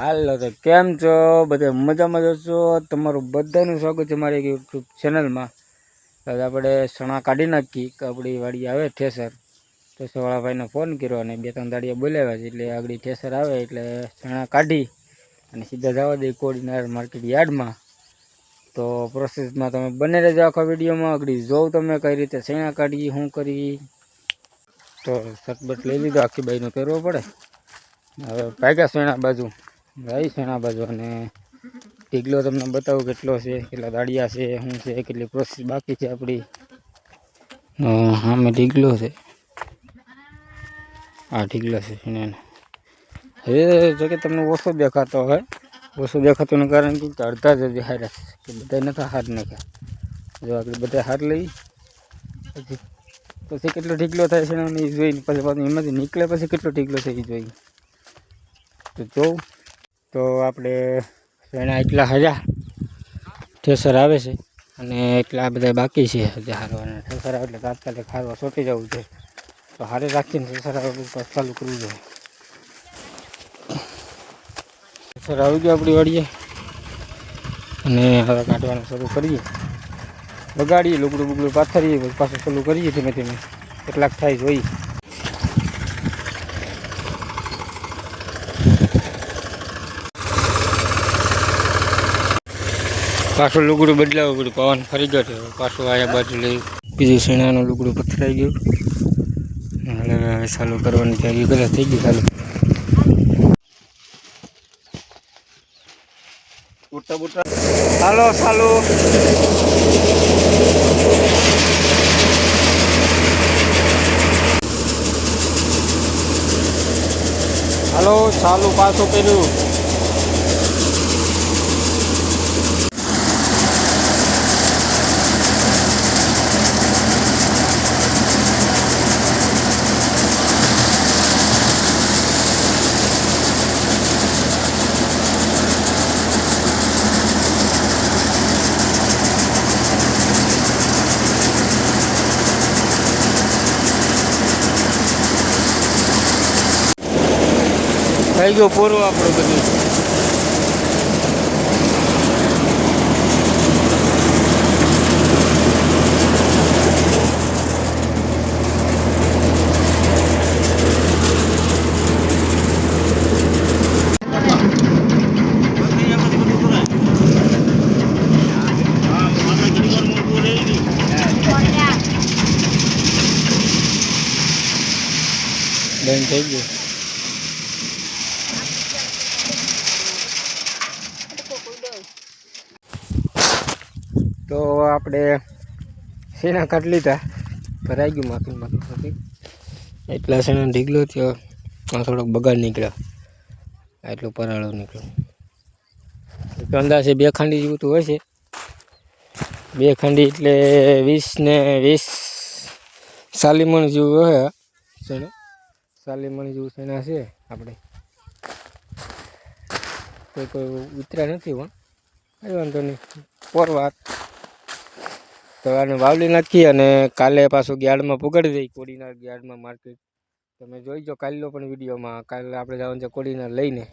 હાલો તો કેમ છો? બધા મજામાં છો તમારું બધાનું સ્વાગત છે મારી યુટ્યુબ ચેનલમાં આજે આપણે સણા કાઢી નાખી કે આપણી વાડી આવે ઠેસર. ઠેસરવાળા ભાઈને ફોન કર્યો અને બે ત્રણ દાડિયા બોલાવ્યા છે, એટલે આગળ ઠેસર આવે, એટલે સણા કાઢી અને સીધા જવા દઈ કોડીનાર માર્કેટ યાર્ડમાં. તો પ્રોસેસમાં તમે બને રહેજો આખા વિડીયોમાં. આગળ જોઉં તમે કઈ રીતે સણા કાઢી શું કરી તો સટબટ લઈ લીધો, આખી બાઈનો પહેરવો પડે. હવે ભાગ્યા સેણા બાજુ. ભાઈ સેણા બાજુ અને ઢીગલો તમને બતાવું કેટલો છે, કેટલા દાડિયા છે, શું છે, કેટલી પ્રોસેસ બાકી છે આપણી સામે ઢીગલો છે. આ ઢીગલો છે હવે જો કે તમને ઓછો દેખાતો હોય. ઓછો દેખાતોનું કારણ કે અડધા જ હાર્યા કે બધા નથી હાર નાખ્યા. જો આગળ બધા હાર લઈ, પછી પછી કેટલો ઢીકલો થાય છે ને એ જોઈને પાછું એમાંથી નીકળે પછી કેટલો ઢીકલો થાય એ જોઈ તો જોઉં. તો આપણે એના એટલા હજાર ઠેસર આવે છે અને એટલા બધા બાકી છે હજાર હારવાના. ઠેસર આવે એટલે તાત્કાલિક હારવા સોટી જવું છે. તો હારે રાખીને ઠેસર આવે ચાલુ કરવું જોઈએ ઠેસર આવી ગયો આપણી વાડીએ. અને હવે કાઢવાનું શરૂ કરીએ. બગાડીએ લુગડું બુગડું પાથરીએ, પાછું ચાલુ કરીએ ધીમે ધીમે કેટલાક થાય જોઈએ પાછું લુગડું બદલાવવું પડ્યું. પવન ફરી ગયો હતો પાછું આયા બાજુ લઈ બીજું શેણાનું લુગડું પથરાઈ ગયું. હવે ચાલુ કરવાની તૈયારી કરે, થઈ ગઈ ચાલુ. હાલો ચાલુ. હાલો, ચાલુ પાછું કર્યું. થઈ ગયું પૂરું આપણું બધું. બંધ થઈ તો આપણે શેના કાઢ લીધા. ભરાઈ ગયું માથું માથું થતી એટલા શેના ઢીગલો થયો થોડોક બગાડ નીકળ્યો. એટલું પરાળો નીકળ્યો. અંદાજે બે ખાંડી જેવું તો હોય છે. બે ખાંડી એટલે વીસ ને વીસ સાલીમણ જેવું હોય શેણા સાલીમણ જેવું શેના છે આપણે. કોઈ કોઈ ઉતર્યા નથી પણ કઈ વાંધો નહીં. પોરવાર. તો આને વાવલી નાખી અને કાલે પાછું ગ્યાર્ડમાં પુગાડી દઈ, કોડીનાર ગ્યાર્ડમાં માર્કેટ તમે જોઈજો કાલનો પણ વિડીયોમાં, કાલે આપણે જવાનું છે કોડીનાર લઈને.